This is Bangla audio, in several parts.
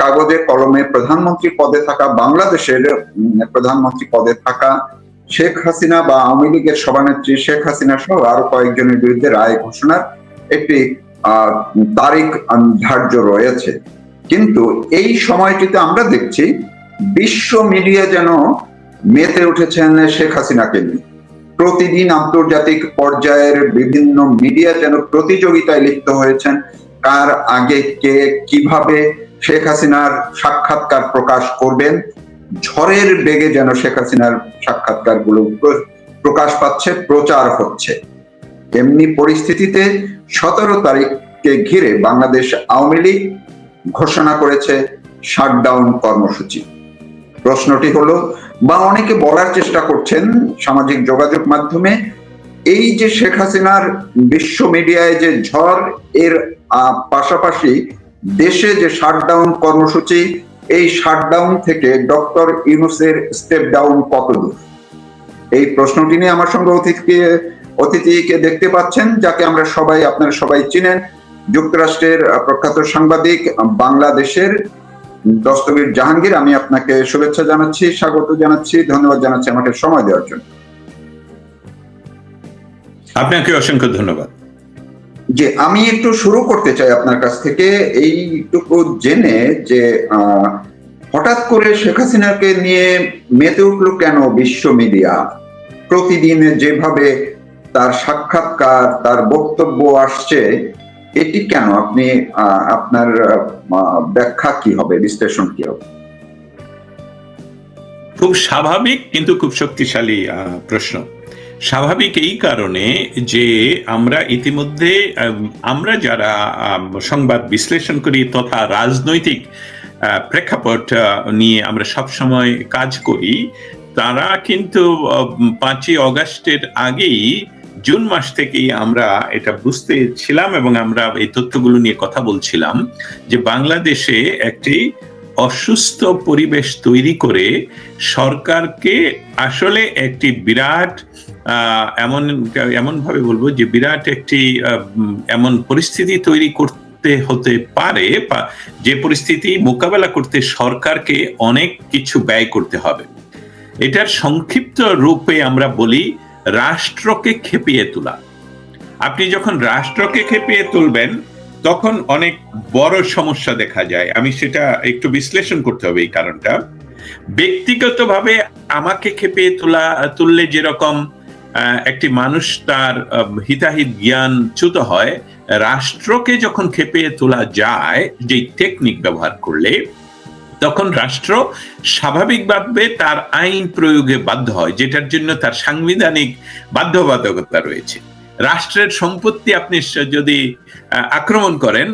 কাগজে কলমে প্রধানমন্ত্রী পদে থাকা বাংলাদেশের প্রধানমন্ত্রী পদে থাকা শেখ হাসিনা বা আওয়ামী লীগের সভানেত্রী শেখ হাসিনা সহ আরও কয়েকজনের বিরুদ্ধে রায় ঘোষণার একটি তারিখ ধার্য রয়েছে। কিন্তু এই সময়টিতে আমরা দেখছি বিশ্ব মিডিয়া যেন মেতে উঠেছেন শেখ হাসিনাকে নিয়ে। প্রতিদিন আন্তর্জাতিক পর্যায়ের বিভিন্ন মিডিয়া যেন প্রতিযোগিতায় লিপ্ত হয়েছেন, কার আগে কে কীভাবে শেখ হাসিনার সাক্ষাৎকার প্রকাশ করবেন। ঝড়ের বেগে যেন শেখ হাসিনার সাক্ষাৎকারগুলো প্রকাশ পাচ্ছে, প্রচার হচ্ছে। এমনি পরিস্থিতিতে সতেরো তারিখকে ঘিরে বাংলাদেশ আওয়ামী লীগ ঘোষণা করেছে শাটডাউন কর্মসূচি। প্রশ্নটি হলো, বা অনেকে বলার চেষ্টা করছেন সামাজিক যোগাযোগ মাধ্যমে, এই যে শেখ হাসিনার বিশ্ব মিডিয়ায় যে ঝড়, এর পাশাপাশি দেশে যে শাটডাউন কর্মসূচি, এই শাটডাউন থেকে ডক্টর ইউনুসের স্টেপ ডাউন কত দূর এই প্রশ্নটি নিয়ে আমার সঙ্গে অতিথিকে অতিথিকে দেখতে পাচ্ছেন, যাকে আমরা সবাই, আপনারা সবাই চিনেন, যুক্তরাষ্ট্রের প্রখ্যাত সাংবাদিক, বাংলাদেশের দস্তবীর জাহাঙ্গীর। আমি আপনাকে শুভেচ্ছা জানাচ্ছি, স্বাগত জানাচ্ছি, ধন্যবাদ জানাচ্ছি আমাকে সময় দেওয়ার জন্য। আপনাকে অসংখ্য ধন্যবাদ। যে আমি একটু শুরু করতে চাই আপনার কাছ থেকে এইটুকু জেনে যে হঠাৎ করে শেখ হাসিনাকে নিয়ে মেতে উঠল কেন বিশ্ব মিডিয়া? প্রতিদিন যেভাবে তার সাক্ষাৎকার, তার বক্তব্য আসছে, এটি কেন? আপনি আপনার ব্যাখ্যা কি হবে, বিশ্লেষণ কি হবে? খুব স্বাভাবিক, কিন্তু খুব শক্তিশালী প্রশ্ন। স্বাভাবিক এই কারণে যে আমরা ইতিমধ্যে আমরা যারা সংবাদ বিশ্লেষণ করি তথা রাজনৈতিক প্রেক্ষাপট নিয়ে আমরা সবসময় কাজ করি, তারা কিন্তু পাঁচই অগাস্টের আগেই জুন মাস থেকেই আমরা এটা বুঝতে ছিলাম এবং আমরা এই তথ্যগুলো নিয়ে কথা বলছিলাম যে বাংলাদেশে একটি অসুস্থ পরিবেশ তৈরি করে সরকারকে আসলে একটি বিরাট এমন এমন ভাবে বলব যে বিরাট একটি এমন পরিস্থিতি তৈরি করতে হতে পারে যে পরিস্থিতি মোকাবেলা করতে সরকারকে অনেক কিছু ব্যয় করতে হবে। এটার সংক্ষিপ্ত রূপে আমরা বলি রাষ্ট্রকে খেপিয়ে তোলা। আপনি যখন রাষ্ট্রকে খেপিয়ে তুলবেন তখন অনেক বড় সমস্যা দেখা যায়। আমি সেটা একটু বিশ্লেষণ করতে হবে এই কারণটা। ব্যক্তিগতভাবে আমাকে খেপিয়ে তোলা, তুললে যেরকম একটি মানুষ তার হিতাহিত জ্ঞান চ্যুত হয়, রাষ্ট্রকে যখন খেপিয়ে তোলা যায় যে টেকনিক ব্যবহার করলে, তখন রাষ্ট্র স্বাভাবিকভাবে তার আইন প্রয়োগে বাধ্য হয়, যেটার জন্য তার সাংবিধানিক বাধ্যবাধকতা রয়েছে। রাষ্ট্রের সম্পত্তি আপনি যদি আক্রমণ করেন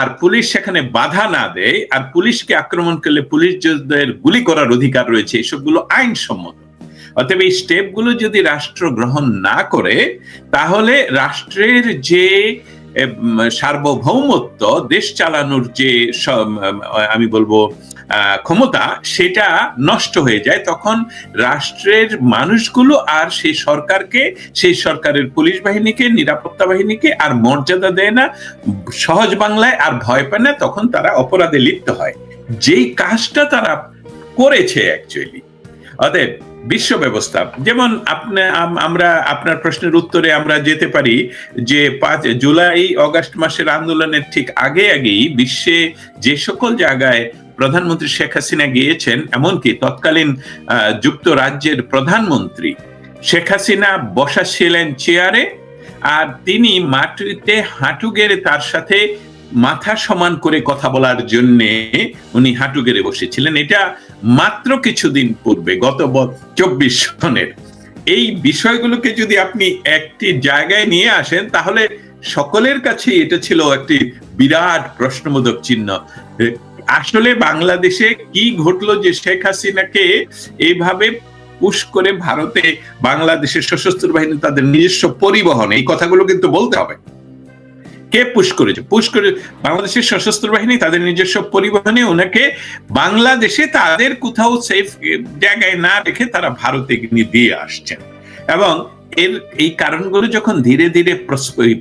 আর পুলিশ সেখানে বাধা না দেয়, আর পুলিশকে আক্রমণ করলে পুলিশ যোদ্ধাদের গুলি করার অধিকার রয়েছে, এসবগুলো আইনসম্মত। অতএব এই স্টেপগুলো যদি রাষ্ট্র গ্রহণ না করে, তাহলে রাষ্ট্রের যে সার্বভৌমত্ব, দেশ চালানোর যে আমি বলব ক্ষমতা সেটা নষ্ট হয়ে যায়। তখন রাষ্ট্রের মানুষগুলো আর সেই সরকারকে, সেই সরকারের পুলিশ বাহিনীকে, নিরাপত্তা বাহিনীকে আর মর্যাদা দেয় না, সহজ বাংলায় আর ভয় পায় না, তখন তারা অপরাধে লিপ্ত হয়। যেই কাজটা তারা করেছে অ্যাকচুয়ালি অতএব বিশ্ব ব্যবস্থা, যেমন আপনি, আম- আমরা আপনার প্রশ্নের উত্তরে আমরা যেতে পারি যে পাঁচ জুলাই, অগাস্ট মাসের আন্দোলনের ঠিক আগে আগেই বিশ্বে যে সকল জায়গায় প্রধানমন্ত্রী শেখ হাসিনা গিয়েছেন, এমনকি তৎকালীন যুক্তরাজ্যের প্রধানমন্ত্রী শেখ হাসিনা বসা ছিলেন চেয়ারে, আর তিনি মাটিতে হাঁটু গেড়ে তার সাথে মাথা সমান করে কথা বলার জন্য উনি হাঁটু গেড়ে বসেছিলেন। এটা মাত্র কিছুদিন পূর্বে, গত চব্বিশ সনের। এই বিষয়গুলোকে যদি আপনি একটি জায়গায় নিয়ে আসেন, তাহলে সকলের কাছে এটা ছিল একটি বিরাট প্রশ্নবোধক চিহ্ন। আসলে বাংলাদেশে কি ঘটলো যে শেখ হাসিনাকে এইভাবে পুশ করে ভারতে বাংলাদেশের সশস্ত্র বাহিনী তাদের নিজস্ব পরিবহন, এই কথাগুলো কিন্তু বলতে হবে। কে পুশ করেছে? পুশ করে বাংলাদেশের সশস্ত্র বাহিনী তাদের নিজস্ব পরিবহনে ওনাকে বাংলাদেশে তাদের কোথাও সেফ জায়গায় না রেখে তারা ভারতে নিয়ে দিয়ে আসছেন। এবং এর এই কারণগুলো যখন ধীরে ধীরে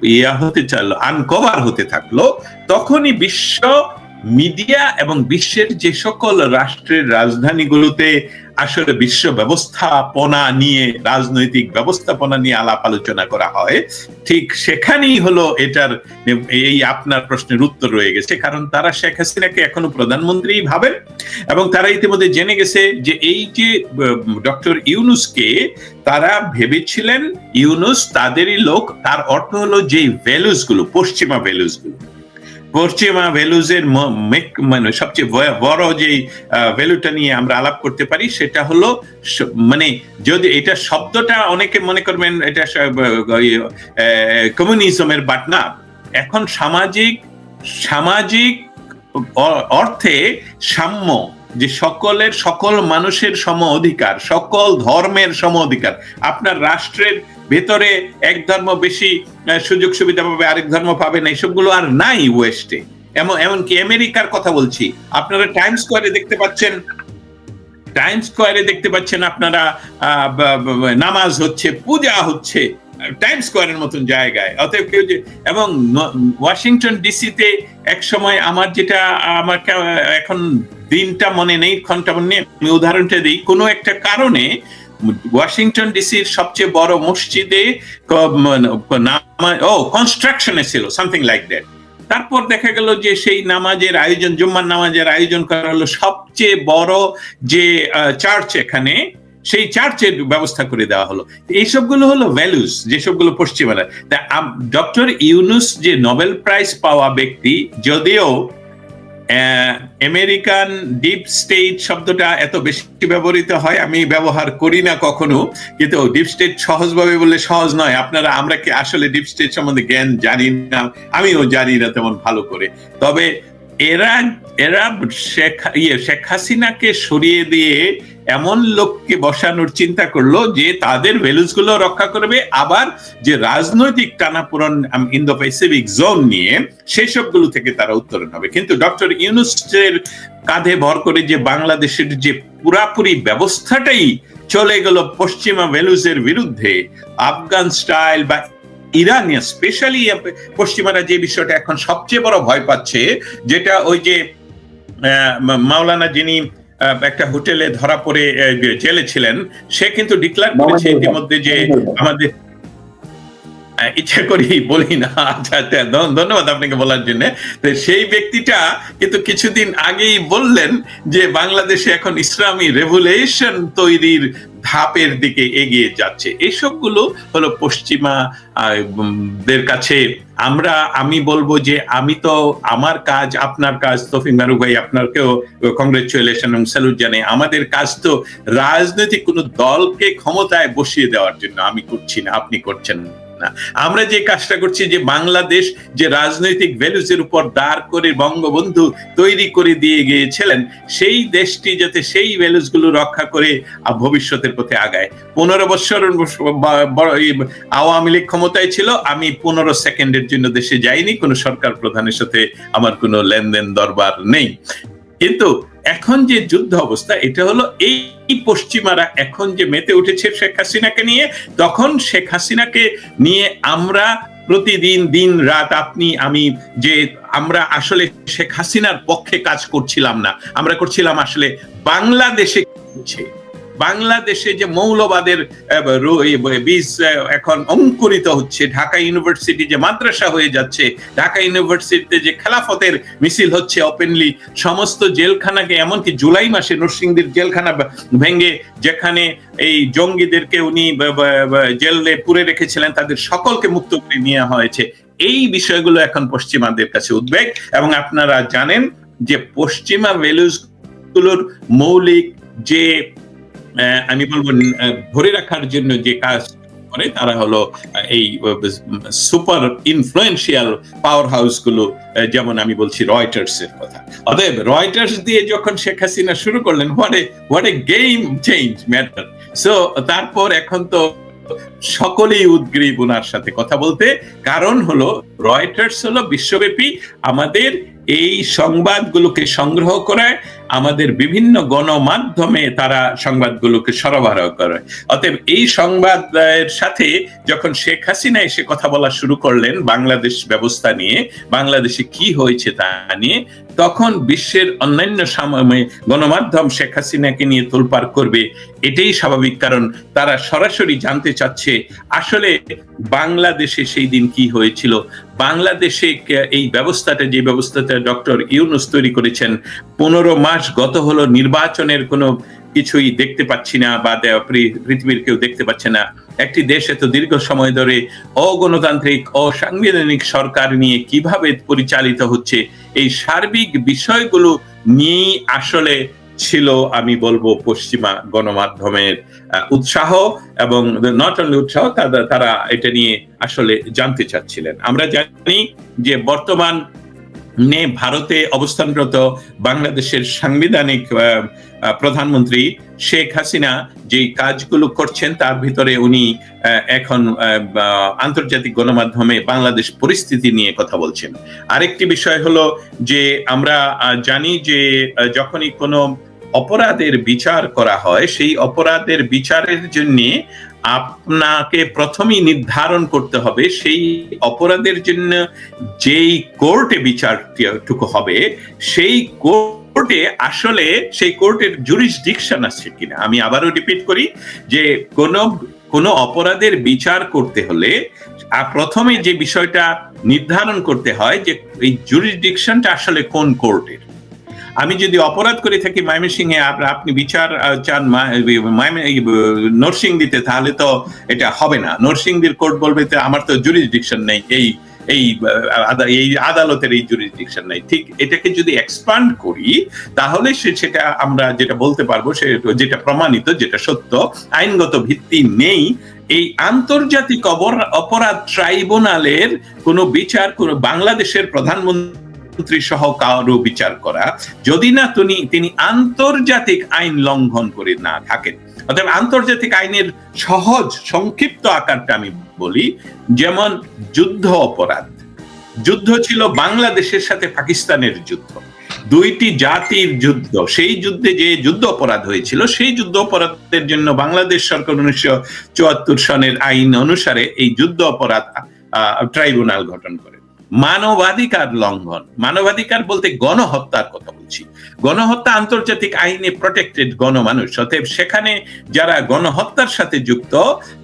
ইয়া হতে চাইলো আনকভার হতে থাকল, তখনই বিশ্ব মিডিয়া এবং বিশ্বের যে সকল রাষ্ট্রের রাজধানীগুলোতে আসলে বিশ্ব ব্যবস্থাপনা নিয়ে, রাজনৈতিক ব্যবস্থাপনা নিয়ে আলাপ আলোচনা করা হয়, ঠিক সেখানেই হলো এটার এই আপনার প্রশ্নের উত্তর রয়ে গেছে। কারণ তারা শেখ হাসিনাকে এখনও প্রধানমন্ত্রী ভাবেন এবং তারা ইতিমধ্যে জেনে গেছে যে এই যে ডক্টর ইউনুসকে তারা ভেবেছিলেন, ইউনুস তাদেরই লোক, তার অর্থ হলো যে ভ্যালুসগুলো, পশ্চিমা ভ্যালুসগুলো। পশ্চিমা ভ্যালুজের মানে সবচেয়ে বড় যে ভ্যালুটা নিয়ে আমরা আলাপ করতে পারি, সেটা হলো মানে যদি এটা শব্দটা অনেকে মনে করবেন এটা কমিউনিজমের বাট না। এখন সামাজিক সামাজিক অর্থে সাম্য, যে সকলের, সকল মানুষের সম, অধিকার, সকল ধর্মের সম, অধিকার, আপনার রাষ্ট্রের ভেতরে এক ধর্ম বেশি সুযোগ সুবিধা পাবে, আরেক ধর্ম পাবে না, এসবগুলো আর নাই ওয়েস্টে। এমন এমনকি আমেরিকার কথা বলছি। আপনারা টাইম স্কোয়ারে দেখতে পাচ্ছেন, টাইম স্কোয়ারে দেখতে পাচ্ছেন আপনারা নামাজ হচ্ছে, পূজা হচ্ছে, টাইম স্কোয়ারের মতন জায়গায়। অতএব কেউ যে এবং ওয়াশিংটন ডিসিতে এক সময় আমার যেটা আমার এখন দিনটা মনে নেই, ঘণ্টা মনে নেই, আমি উদাহরণটা দিই। কোনো একটা কারণে ওয়াশিংটন ডিসির সবচেয়ে বড় মসজিদে ও কনস্ট্রাকশনে ছিল সামথিং লাইক দ্যাট তারপর দেখা গেল যে সেই নামাজের আয়োজন, জুম্মার নামাজের আয়োজন করা হলো সবচেয়ে বড় যে চার্চ এখানে, সেই চার্চের ব্যবস্থা করে দেওয়া হলো। এইসবগুলো হলো ভ্যালুস যেসবগুলো পশ্চিমারা। ডক্টর ইউনুস যে নোবেল প্রাইজ পাওয়া ব্যক্তি, যদিও আমেরিকান ডিপ স্টেট শব্দটা এত বেশি ব্যবহৃত হয়, আমি ব্যবহার করি না কখনো, কিন্তু ডিপ স্টেট সহজভাবে বললে সহজ নয়। আপনারা, আমরা কি আসলে ডিপ স্টেট সম্বন্ধে জ্ঞান জানি না? আমিও জানি না তেমন ভালো করে। তবে এরা এরা শেখ ইয়ে শেখ হাসিনাকে সরিয়ে দিয়ে এমন লোককে বসানোর চিন্তা করল যে তাদের ভ্যালুসগুলো রক্ষা করবে। আবার যে রাজনৈতিক টানাপোড়ন ইন্দো প্যাসিফিক জোন নিয়ে সেই সবগুলো থেকে তারা উত্তরণ হবে। কিন্তু ডক্টর ইউনুসের কাঁধে ভর করে যে বাংলাদেশের যে পুরাপুরি ব্যবস্থাটাই চলে গেল পশ্চিমা ভ্যালুসের বিরুদ্ধে, আফগান স্টাইল বা ইরানিয়া স্পেশালি পশ্চিমারা যে বিষয়টা এখন সবচেয়ে বড় ভয় পাচ্ছে যেটা ওই যে মাওলানা যিনি একটা হোটেলে ধরা পড়ে জেলে ছিলেন সে কিন্তু ডিক্লার করেছে ইতিমধ্যে যে আমাদের ইচ্ছা করি বলি না আচ্ছা আচ্ছা ধন্যবাদ আপনাকে বলার জন্য। তো সেই ব্যক্তিটা কিন্তু কিছুদিন আগেই বললেন যে বাংলাদেশে এখন ইসলামী রেভুলেশন তৈরির ধাপের দিকে এগিয়ে যাচ্ছে। এসবগুলো হলো পশ্চিমা দের কাছে আমরা, আমি বলব যে আমি তো আমার কাজ, আপনার কাজ, তফিক মারুক ভাই, আপনাকেও কংগ্রেচুয়েশন এবং স্যালুট জানাই। আমাদের কাজ তো রাজনৈতিক কোনো দলকে ক্ষমতায় বসিয়ে দেওয়ার জন্য। আমি করছি না, আপনি করছেন না। আমরা যে কাজটা করছি, যে বাংলাদেশ যে রাজনৈতিক ভ্যালুজের উপর দাঁড় করে বঙ্গবন্ধু তৈরি করে দিয়ে গিয়েছিলেন, সেই দেশটি যাতে সেই ভ্যালুজগুলো রক্ষা করে ভবিষ্যতের পথে আগায়। পনেরো বছর আওয়ামী লীগ ক্ষমতায় ছিল, আমি পনেরো সেকেন্ডের জন্য দেশে যাইনি, কোনো সরকার প্রধানের সাথে আমার কোনো লেনদেন দরবার নেই। কিন্তু এখন যে যুদ্ধ অবস্থা, এটা হলো এই পশ্চিমারা এখন যে মেতে উঠেছে শেখ হাসিনাকে নিয়ে, তখন শেখ হাসিনাকে নিয়ে আমরা প্রতিদিন দিন রাত আপনি, আমি যে আমরা আসলে শেখ হাসিনার পক্ষে কাজ করছিলাম না, আমরা করছিলাম আসলে বাংলাদেশে বাংলাদেশে যে মৌলবাদের বীজ এখন অঙ্কুরিত হচ্ছে, ঢাকা ইউনিভার্সিটি যে মাদ্রাসা হয়ে যাচ্ছে, ঢাকা ইউনিভার্সিটিতে যে খেলাফতের মিছিল হচ্ছে ওপেনলি সমস্ত জেলখানাকে এমনকি জুলাই মাসে নরসিংদীর জেলখানা ভেঙে, যেখানে এই জঙ্গিদেরকে উনি জেলে পুরে রেখেছিলেন, তাদের সকলকে মুক্ত করে নেওয়া হয়েছে। এই বিষয়গুলো এখন পশ্চিমাদের কাছে উদ্বেগ, এবং আপনারা জানেন যে পশ্চিমা ভ্যালুজগুলোর মৌলিক যে আমি বলব ধরে রাখার জন্য যে কাজ করে, তারা হলো এই সুপার ইনফ্লুয়েন্সিয়াল পাওয়ার হাউসগুলো যেমন আমি বলছি রয়টার্স এর কথা। অতএব রয়টার্স দিয়ে যখন শেখ হাসিনা শুরু করলেন what a what a game change matter so তারপর এখন তো সকলেই উদ্গ্রীব ওনার সাথে কথা বলতে। কারণ হলো রয়টার্স হলো বিশ্বব্যাপী আমাদের এই সংবাদগুলোকে সংগ্রহ করে আমাদের বিভিন্ন গণমাধ্যমে তারা সংবাদগুলোকে সরবরাহ করে। অতএব এই সংবাদের সাথে যখন শেখ হাসিনা এসে কথা বলা শুরু করলেন বাংলাদেশ ব্যবস্থা নিয়ে, বাংলাদেশে কি হয়েছে তা নিয়ে, তখন বিশ্বের অন্যান্য গণমাধ্যম শেখ হাসিনাকে নিয়ে তোলপাড় করবে, এটাই স্বাভাবিক। কারণ তারা সরাসরি জানতে চাচ্ছে আসলে বাংলাদেশে সেই দিন কি হয়েছিল বাংলাদেশে এই ব্যবস্থাটা, যে ব্যবস্থাটা ডক্টর ইউনুস তৈরি করেছেন, পনেরো মাস গত হলো নির্বাচনের কোনো কিছুই দেখতে পাচ্ছি না বা পৃথিবীর কেউ দেখতে পাচ্ছে না। একটি দেশ এত দীর্ঘ সময় ধরে অগণতান্ত্রিক, অসাংবিধানিক সরকার নিয়ে কীভাবে পরিচালিত হচ্ছে, এই সার্বিক বিষয়গুলো নিয়েই আসলে ছিল, আমি বলব, পশ্চিমা গণমাধ্যমের উৎসাহ এবং নট অনলি উৎসাহ, তারা- এটা নিয়ে আসলে জানতে চাচ্ছিলেন। আমরা জানি যে বর্তমান নে ভারতে অবস্থানরত বাংলাদেশের সাংবিধানিক প্রধানমন্ত্রী শেখ হাসিনা যে কাজগুলো করছেন, তার ভিতরে উনি এখন আন্তর্জাতিক গণমাধ্যমে বাংলাদেশ পরিস্থিতি নিয়ে কথা বলছেন। আরেকটি বিষয় হলো যে আমরা জানি যে যখনই কোনো অপরাধের বিচার করা হয়, সেই অপরাধের বিচারের জন্য আপনাকে প্রথমেই নির্ধারণ করতে হবে, সেই অপরাধের জন্য যেই কোর্টে বিচারটুকু হবে, সেই কোর্টে আসলে সেই কোর্টের জুরিসডিকশন আছে কিনা। আমি আবারও রিপিট করি যে কোন কোন অপরাধের বিচার করতে হলে প্রথমে যে বিষয়টা নির্ধারণ করতে হয় যে এই জুরিসডিকশনটা আসলে কোন কোর্টের। আমি যদি অপরাধ করে থাকি ময়মনসিংহে, আপ- আপনি বিচার চান নরসিং দিতে তাহলে তো এটা হবে না। নরসিংদীর কোর্ট বলবে আমার তো জুরিসডিকশন নেই, এই এই এই আদালতের এই জুরিসডিকশন নেই। ঠিক, এটাকে যদি এক্সপান্ড করি, তাহলে সেটা আমরা যেটা বলতে পারব, সে, যেটা প্রমাণিত, যেটা সত্য, আইনগত ভিত্তি নেই, এই আন্তর্জাতিক অপরাধ ট্রাইব্যুনালের কোনো বিচার কোনো বাংলাদেশের প্রধানমন্ত্রী সহ কারও বিচার করা, যদি না তিনি তিনি আন্তর্জাতিক আইন লঙ্ঘন করে না থাকেন। অতএব আন্তর্জাতিক আইনের সহজ, সংক্ষিপ্ত আকারটা আমি বলি, যেমন যুদ্ধ অপরাধ। যুদ্ধ ছিল বাংলাদেশের সাথে পাকিস্তানের যুদ্ধ। দুইটি জাতির যুদ্ধ, সেই যুদ্ধে যে যুদ্ধ অপরাধ হয়েছিল, সেই যুদ্ধ অপরাধের জন্য বাংলাদেশ সরকার উনিশশো চুয়াত্তর সনের আইন অনুসারে এই যুদ্ধ অপরাধ ট্রাইব্যুনাল গঠন করে। মানবাধিকার লঙ্ঘন। মানবাধিকার বলতে গণহত্যার কথা বলছি। গণহত্যা আন্তর্জাতিক আইনে প্রটেক্টেড গণমানুষ। অতএব সেখানে যারা গণহত্যার সাথে যুক্ত,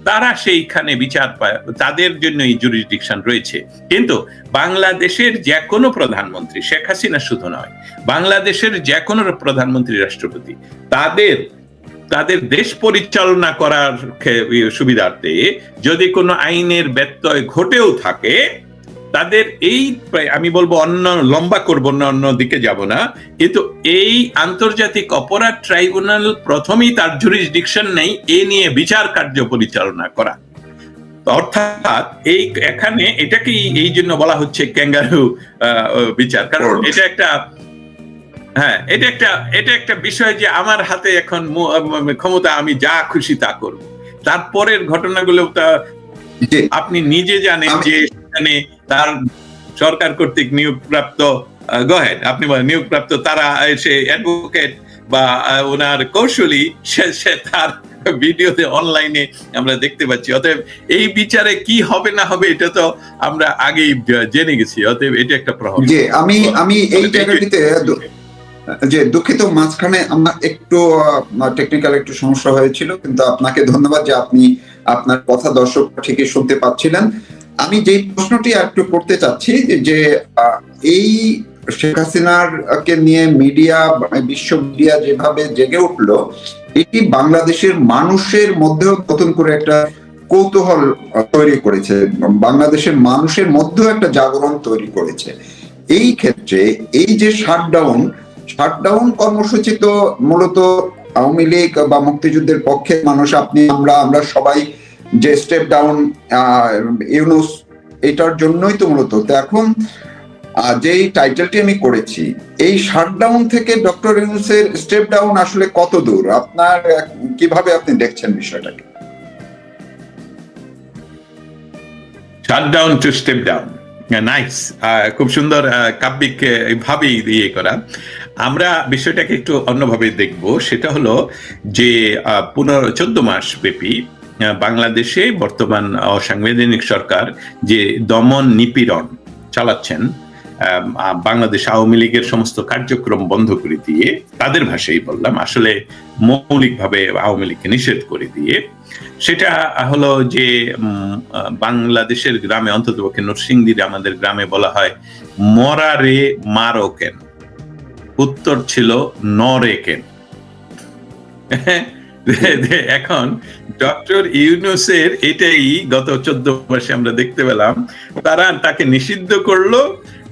তারা সেইখানে বিচার পায়, তাদের জন্য এই জুরিসডিকশন রয়েছে। কিন্তু বাংলাদেশের যে কোনো প্রধানমন্ত্রী, শেখ হাসিনা শুধু নয়, বাংলাদেশের যে কোনো প্রধানমন্ত্রী, রাষ্ট্রপতি, তাদের তাদের দেশ পরিচালনা করার সুবিধার্থে যদি কোনো আইনের ব্যত্যয় ঘটেও থাকে তাদের এই আমি বলব অন্য লম্বা করব না অন্য দিকে যাব না। কিন্তু এই আন্তর্জাতিক অপরাধ ট্রাইব্যুনাল প্রথমেই তার জুরিসডিকশন নেই এ নিয়ে বিচার কার্য পরিচালনা করা। অর্থাৎ এই এখানে এটাকেই এই জন্য বলা হচ্ছে ক্যাঙ্গারু বিচার। কারণ এটা একটা হ্যাঁ এটা একটা এটা একটা বিষয় যে আমার হাতে এখন ক্ষমতা আমি যা খুশি তা করব। তারপরের ঘটনাগুলো তা আপনি নিজে জানেন যে সেখানে তার সরকার কর্তৃক নিয়োগপ্রাপ্ত গহেড আপনি বলেন নিয়োগপ্রাপ্ত তারা সে অ্যাডভোকেট বা ওনার কৌশলী সে সে তার ভিডিওতে অনলাইনে আমরা দেখতে পাচ্ছি। অতএব এই বিচারে কি হবে না হবে এটা তো আমরা আগেই জেনে গেছি। অতএব এটা একটা প্রভাব। জি আমি আমি এই জায়গাটিতে যে দুঃখিত মাঝখানে আমার একটু টেকনিক্যাল একটু সমস্যা হয়েছিল কিন্তু আপনাকে ধন্যবাদ যে আপনি আপনার কথা দর্শক ঠিকই শুনতে পাচ্ছিলেন। আমি যে প্রশ্নটি একটু করতে চাচ্ছি, যে এই শেখ হাসিনার কে নিয়ে মিডিয়া বিশ্ব মিডিয়া যেভাবে জেগে উঠল, এটি বাংলাদেশের মানুষের মধ্যেও নতুন করে একটা কৌতূহল তৈরি করেছে, বাংলাদেশের মানুষের মধ্যেও একটা জাগরণ তৈরি করেছে। এই ক্ষেত্রে এই যে শাটডাউন শাটডাউন কর্মসূচি তো মূলত আওয়ামী লীগ বা মুক্তিযুদ্ধের পক্ষে মানুষ, আপনি, আমরা আমরা সবাই যে স্টেপ ডাউন ইউনুস, এটার জন্যই তো মূলত। তো এখন যেই টাইটেলটি আমি করেছি, এই শাটডাউন থেকে ডক্টর ইউনুসের স্টেপ ডাউন আসলে কত দূর? আপনার, কীভাবে আপনি দেখছেন বিষয়টাকে? Shut down to step down nice খুব সুন্দর কাব্যিক ভাবেই ইয়ে করা। আমরা বিষয়টাকে একটু অন্যভাবে দেখব। সেটা হলো যে পনেরো, চোদ্দ মাস ব্যাপী বাংলাদেশে বর্তমান অসাংবিধানিক সরকার যে দমন নিপীড়ন চালাচ্ছেন বাংলাদেশ আওয়ামী লীগের সমস্ত কার্যক্রম বন্ধ করে দিয়ে, তাদের ভাষাই বললাম, আসলে মৌলিকভাবে আওয়ামী লীগকে নিষেধ করে দিয়ে, সেটা হলো যে বাংলাদেশের গ্রামে, অন্ততপক্ষে নরসিংদীর আমাদের গ্রামে বলা হয়, মরা রে মারো কেন? উত্তর ছিল, নরে কেন? এখন ডক্টর ইউনুসের এটাই গত চোদ্দ মাসে আমরা দেখতে পেলাম, তারা তাকে নিষিদ্ধ করল।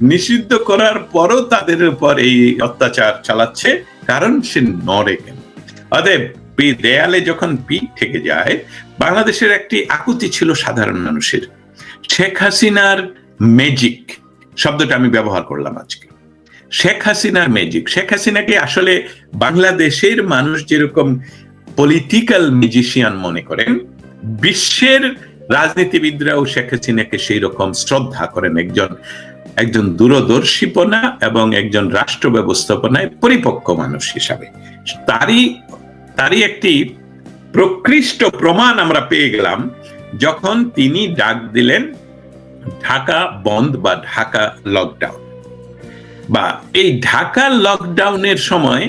নিষিদ্ধ করার পরও তাদের উপর এই অত্যাচার চালাচ্ছে, কারণ সে নরে কেন? অতএব দেয়ালে যখন পিঠ থেকে যায়, বাংলাদেশের একটি আকুতি ছিল সাধারণ মানুষের। শেখ হাসিনার ম্যাজিক শব্দটা আমি ব্যবহার করলাম আজকে। শেখ হাসিনার ম্যাজিক শেখ হাসিনাকে আসলে বাংলাদেশের মানুষ যেরকম পলিটিক্যাল ম্যাজিশিয়ান মনে করেন, বিশ্বের রাজনীতিবিদরাও শেখ হাসিনাকে সেই রকম শ্রদ্ধা করেন একজন একজন দূরদর্শীপনা এবং একজন রাষ্ট্র ব্যবস্থাপনায় পরিপক্ক মানুষ হিসাবে। তারই তারই একটি প্রকৃষ্ট প্রমাণ আমরা পেয়ে গেলাম যখন তিনি ডাক দিলেন, ঢাকা বন্ধ বা ঢাকা লকডাউন বা এই ঢাকা লকডাউনের সময়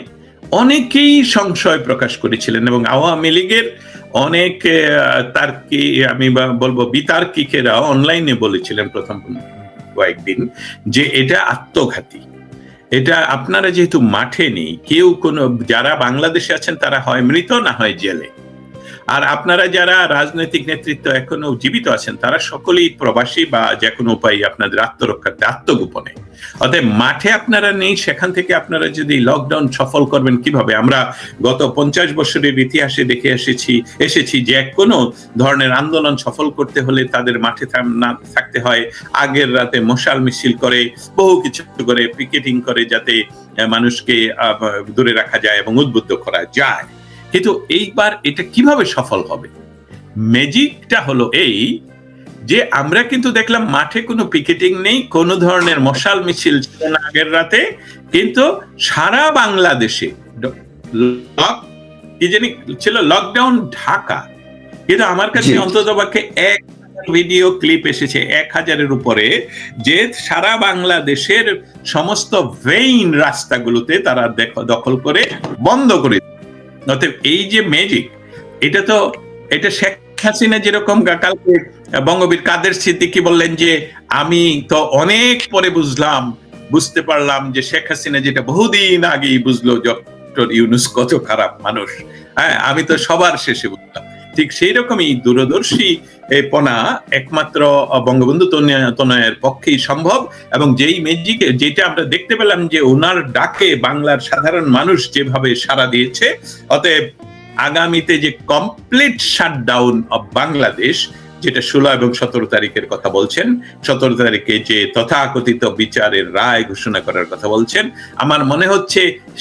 অনেকেই সংশয় প্রকাশ করেছিলেন এবং আওয়ামী লীগের অনেক আহ, তার্কি আমি বলব বিতার্কিকেরা অনলাইনে বলেছিলেন প্রথম কয়েকদিন যে এটা আত্মঘাতী। এটা আপনারা যেহেতু মাঠে নেই কেউ কোনো যারা বাংলাদেশে আছেন তারা হয় মৃত না হয় জেলে। আর আপনারা যারা রাজনৈতিক নেতৃত্ব এখনও জীবিত আছেন, তারা সকলেই প্রবাসী বা যে কোনো উপায় আপনাদের আত্মরক্ষার্থে আত্মগোপনে। অতএব মাঠে আপনারা নেই, সেখান থেকে আপনারা যদি লকডাউন সফল করবেন কীভাবে? আমরা গত পঞ্চাশ বছরের ইতিহাসে দেখে এসেছি এসেছি যে কোনো ধরনের আন্দোলন সফল করতে হলে তাদের মাঠে না থাকতে হয়। আগের রাতে মশাল মিছিল করে, বহু কিছু করে, পিকেটিং করে যাতে মানুষকে দূরে রাখা যায় এবং উদ্বুদ্ধ করা যায়। কিন্তু এইবার এটা কীভাবে সফল হবে ম্যাজিকটা হলো এই যে আমরা কিন্তু দেখলাম মাঠে কোনো পিকেটিং নেই কোনো ধরনের মশাল মিছিল ছিল না আগের রাতে কিন্তু সারা বাংলাদেশে লক- কি জানি ছিল লকডাউন ঢাকা কিন্তু আমার কাছে। অন্তত পক্ষে এক ভিডিও ক্লিপ এসেছে এক হাজারের উপরে যে সারা বাংলাদেশের সমস্ত ভেইন রাস্তাগুলোতে তারা দখল করে বন্ধ করে অতএব এই যে ম্যাজিক এটা তো, এটা শেখ হাসিনা যেরকম কালকে বঙ্গবীর কাদের সিদ্দিকি বললেন যে, আমি তো অনেক পরে বুঝলাম, বুঝতে পারলাম যে শেখ হাসিনা যেটা বহুদিন আগেই বুঝলো, ডক্টর ইউনুস কত খারাপ মানুষ। হ্যাঁ আমি তো সবার শেষে বুঝলাম। ঠিক সেই রকমই দূরদর্শী এ পনা একমাত্র বঙ্গবন্ধু তনয়- তনয়ের পক্ষেই সম্ভব এবং যেই মেজিকে যেটা আমরা দেখতে পেলাম যে ওনার ডাকে বাংলার সাধারণ মানুষ যেভাবে সাড়া দিয়েছে, অতএব আগামীতে যে কমপ্লিট শাটডাউন অব বাংলাদেশ যেটা ষোলো এবং সতেরো তারিখের কথা বলছেন। সতেরো তারিখে যে তথাকথিত বিচারের রায় ঘোষণা করার কথা বলছেন। আমার মনে হচ্ছে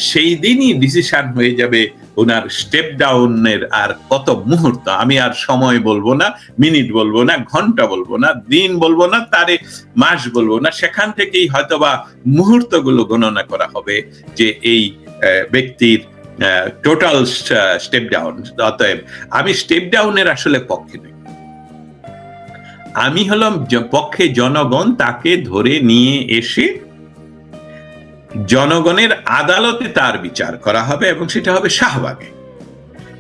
সেই দিনই ডিসিশন হয়ে যাবে ওনার স্টেপ ডাউনের আর কত মুহূর্ত। আমি আর সময় বলব না মিনিট বলব না, ঘণ্টা বলব না, দিন বলব না, তারে মাস বলব না। সেখান থেকেই হয়তোবা মুহূর্তগুলো গণনা করা হবে যে এই ব্যক্তির টোটাল স্টেপ ডাউন অতএব আমি স্টেপ ডাউনের আসলে পক্ষে নই। আমি হলাম পক্ষে জনগণ, তাকে ধরে নিয়ে এসে জনগণের আদালতে তার বিচার করা হবে এবং সেটা হবে শাহবাগে।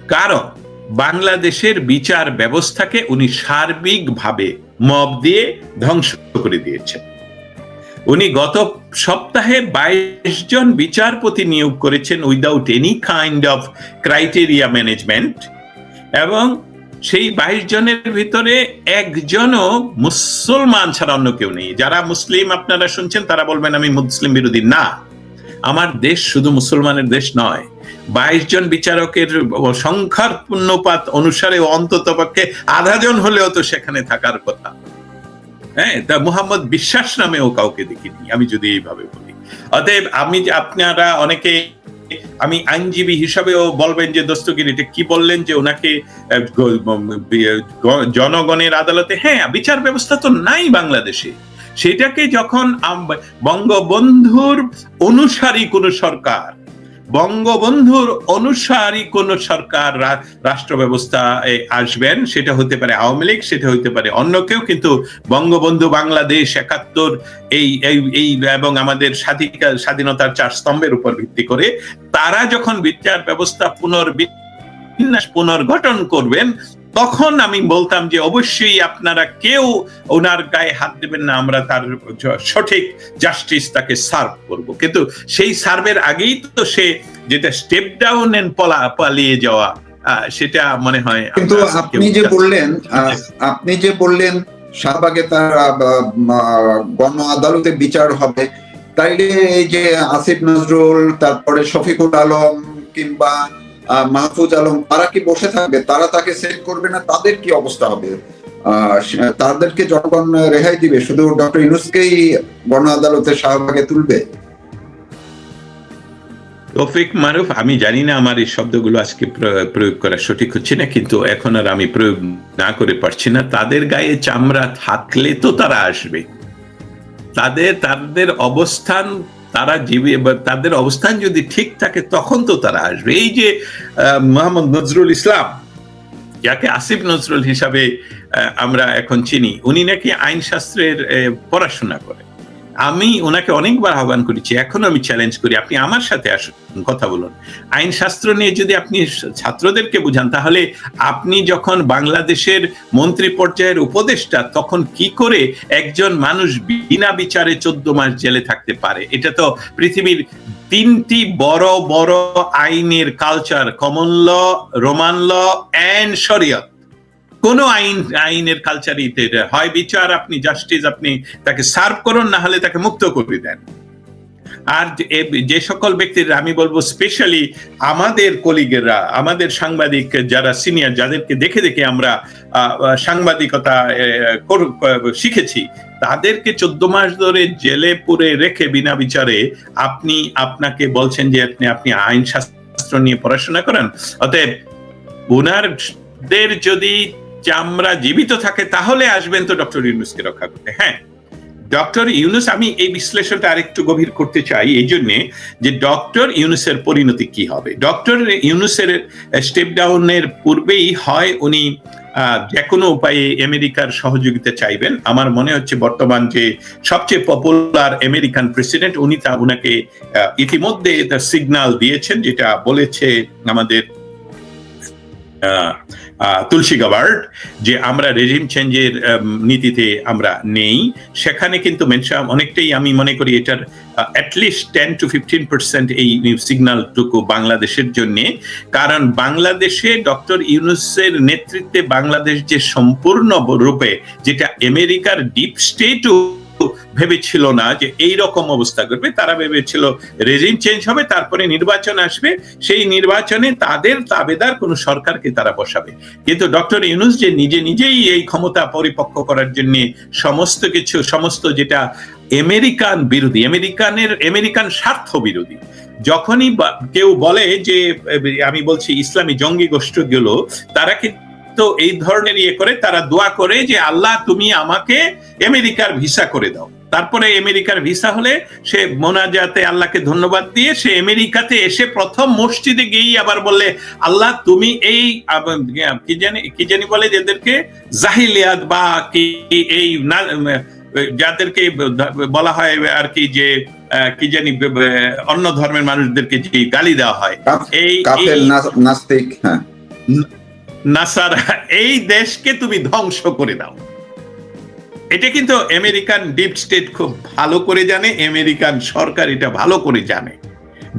কারণ বাংলাদেশের বিচার ব্যবস্থাকে উনি সার্বিকভাবে মব দিয়ে ধ্বংস করে দিয়েছেন। উনি গত সপ্তাহে বাইশ জন বিচারপতি নিয়োগ করেছেন without any kind of criteria management এবং সেই বাইশ জনের ভিতরে একজনও মুসলমান ছাড়া অন্য কেউ নেই। যারা মুসলিম আপনারা শুনছেন, তারা বলবেন, আমি মুসলিম বিরোধী। না, আমার দেশ শুধু মুসলমানের দেশ নয়। বাইশ জন বিচারকের সংখ্যার পূর্ণপাত অনুসারে অন্তত পক্ষে আধা জন হলেও তো সেখানে থাকার কথা। হ্যাঁ তা মুহাম্মদ বিশ্বাস নামেও কাউকে দেখিনি, আমি যদি এইভাবে বলি। অতএব আমি আপনারা অনেকে আমি আইনজীবী হিসাবেও বলবেন যে দস্তগির এটা কি বললেন যে ওনাকে জনগণের আদালতে? হ্যাঁ বিচার ব্যবস্থা তো নাই বাংলাদেশে। সেটাকে যখন বঙ্গবন্ধুর অনুসারী কোন সরকার বঙ্গবন্ধুর অনুসারী কোন সরকার রাষ্ট্র ব্যবস্থা আসবেন, সেটা হতে পারে আওয়ামী লীগ, সেটা হতে পারে অন্য কেউ, কিন্তু বঙ্গবন্ধু বাংলাদেশ একাত্তর এই এই এবং আমাদের স্বাধীন স্বাধীনতার চার স্তম্ভের উপর ভিত্তি করে তারা যখন বিচার ব্যবস্থা পুনর্বিন্যাস পুনর্গঠন করবেন তখন আমি বলতাম যে অবশ্যই আপনারা কেউ ওনার গায়ে হাত দেবেন না আমরা তার সঠিক জাস্টিস তাকে সার্ভ করব। কিন্তু সেই সার্ভের আগেই তো সে যেটা স্টেপ ডাউন এন্ড পলা পালিয়ে যাওয়া সেটা মনে হয় কিন্তু আপনি যে বললেন আপনি যে বললেন শাহবাগে তার গণ আদালতে বিচার হবে তাইলে এই যে আসিফ নজরুল তারপরে শফিকুল আলম কিংবা মাহফুজ আলম, তারা কি বসে থাকবে? তারা তাকে সেভ করবে না? তাদের কি অবস্থা হবে? তাদেরকে জনগণ রেহাই দিবে? শুধু ডক্টর ইউনুসকেই গণ আদালতে শাহবাগে তুলবে? তৌফিক মারুফ, আমি জানি না আমার এই শব্দগুলো আজকে প্রয়োগ করা সঠিক হচ্ছে না, কিন্তু এখন আর আমি প্রয়োগ না করে পারছি না। তাদের গায়ে চামড়া থাকলে তো তারা আসবে। তাদের তাদের অবস্থান তারা জীবী তাদের অবস্থান যদি ঠিক থাকে তখন তো তারা আসবে। এই যে মোহাম্মদ নজরুল ইসলাম যাকে আসিফ নজরুল হিসাবে আমরা এখন চিনি উনি নাকি আইন শাস্ত্রের আহ, পড়াশোনা করে। আমি ওনাকে অনেকবার আহ্বান করেছি, এখনও আমি চ্যালেঞ্জ করি, আপনি আমার সাথে আসুন, কথা বলুন। আইন শাস্ত্র নিয়ে যদি আপনি ছাত্রদেরকে বুঝান, তাহলে আপনি যখন বাংলাদেশের মন্ত্রী পর্যায়ের উপদেষ্টা, তখন কি করে একজন মানুষ বিনা বিচারে চোদ্দ মাস জেলে থাকতে পারে? এটা তো পৃথিবীর তিনটি বড় বড় আইনের culture common law Roman law and শরিয়ত। কোন আইন, আইনের কালচারই এটা হয়। বিচার আপনি জাস্টিস আপনি তাকে সার্ভ করুন, না হলে তাকে মুক্ত করে দেন। আর যে- সকল ব্যক্তিরা, আমি বলব স্পেশালি আমাদের কলিগেরা আমাদের সাংবাদিক যারা সিনিয়র যাদেরকে দেখে দেখে আমরা সাংবাদিকতা শিখেছি, তাদেরকে চোদ্দ মাস ধরে জেলে পুরে রেখে বিনা বিচারে আপনি, আপনাকে বলছেন যে আপনি আপনি আইন শাস্ত্র নিয়ে পড়াশোনা করেন। অতএব ওনারদের যদি চামড়া জীবিত থাকে, তাহলে আসবেন তো ডক্টর ইউনুসকে রক্ষা করতে। হ্যাঁ ডক্টর ইউনুস, আমি এই বিশ্লেষণটা আরেকটু গভীর করতে চাই, এই জন্যে যে ডক্টর ইউনুসের পরিণতি কি হবে? ডক্টর ইউনুসের স্টেপ ডাউনের পূর্বেই হয় উনি যে কোনো উপায়ে আমেরিকার সহযোগিতা চাইবেন। আমার মনে হচ্ছে বর্তমান যে সবচেয়ে পপুলার আমেরিকান প্রেসিডেন্ট উনি তা উনাকে ইতিমধ্যে সিগন্যাল দিয়েছেন, যেটা বলেছে আমাদের তুলসী গাবার্ড যে আমরা রেজিম চেঞ্জের নীতিতে আমরা নেই। সেখানে কিন্তু মেনশন অনেকটাই আমি মনে করি এটার atleast ten to fifteen percent এই সিগন্যালটুকু বাংলাদেশের জন্য। কারণ বাংলাদেশে ডক্টর ইউনুসের নেতৃত্বে বাংলাদেশ যে সম্পূর্ণ রূপে, যেটা আমেরিকার ডিপ স্টেটও ভেবেছিল না যে এই রকম অবস্থা করবে তারা ভেবেছিল রেজিম চেঞ্জ হবে, তারপরে নির্বাচন আসবে। সেই নির্বাচনে তাদের তাবেদার কোন সরকারকে তারা বসাবে। কিন্তু ডক্টর ইউনুস যে নিজে নিজেই এই ক্ষমতা পরিপক্ক করার জন্য সমস্ত কিছু, সমস্ত যেটা আমেরিকান বিরোধী, আমেরিকানের, আমেরিকান স্বার্থ বিরোধী, যখনই কেউ বলে যে, আমি বলছি ইসলামী জঙ্গি গোষ্ঠীগুলো, তারা কিন্তু এই ধরনের ইয়ে করে তারা দোয়া করে যে আল্লাহ তুমি আমাকে আমেরিকার ভিসা করে দাও। তারপরে আমেরিকার ভিসা হলে সে মোনাজাতে আল্লাহকে ধন্যবাদ দিয়ে সে আমেরিকাতে এসে প্রথম মসজিদে গিয়েই আবার বললে আল্লাহ তুমি এই কি জানি কি জানি বলে যাদেরকে? জাহিলিয়াত বা কি এই যাদেরকে বলা হয় আর কি যে কি জানি অন্য ধর্মের মানুষদেরকে যে গালি দেওয়া হয়। এই নাস্তিক হ্যাঁ। নাসারা, এই দেশকে তুমি ধ্বংস করে দাও। এটা কিন্তু আমেরিকান ডিপ স্টেট খুব ভালো করে জানে, আমেরিকান সরকার এটা ভালো করে জানে।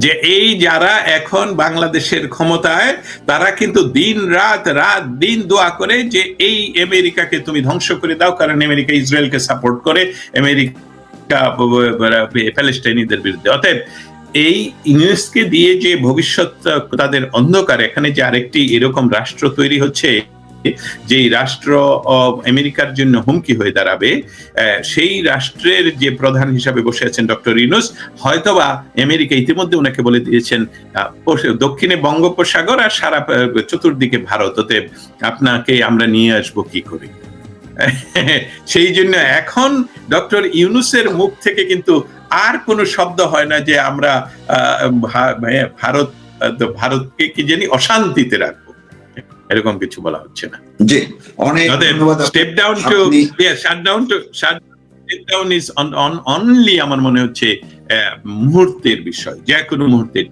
যে এই যারা এখন বাংলাদেশের ক্ষমতায়, তারা কিন্তু দিন রাত রাত দিন দোয়া করে যে এই আমেরিকাকে তুমি ধ্বংস করে দাও, কারণ আমেরিকা ইসরায়েলকে সাপোর্ট করে, আমেরিকা প্যালেস্টাইনিদের বিরুদ্ধে। অতএব এই ইংরেজকে দিয়ে যে ভবিষ্যৎ তাদের অন্ধকার, এখানে যে আরেকটি এরকম রাষ্ট্র তৈরি হচ্ছে যে রাষ্ট্র আমেরিকার জন্য হুমকি হয়ে দাঁড়াবে সেই রাষ্ট্রের যে প্রধান হিসাবে বসে আছেন ডক্টর ইউনুস, হয়তোবা আমেরিকা ইতিমধ্যে ওনাকে বলে দিয়েছেন দক্ষিণে বঙ্গোপসাগর আর সারা চতুর্দিকে ভারত, অতএব আপনাকে আমরা নিয়ে আসব কি করে? সেই জন্য এখন ডক্টর ইউনুসের মুখ থেকে কিন্তু আর কোনো শব্দ হয় না যে আমরা ভারত ভারতকে কি জানি অশান্তিতে রাখব। এরকম কিছু বলা হচ্ছে না। জি অনেক ধন্যবাদ step down to shut down to shut down is only আমার মনে হচ্ছে মুহূর্তের বিষয় যে কোনো মুহূর্তের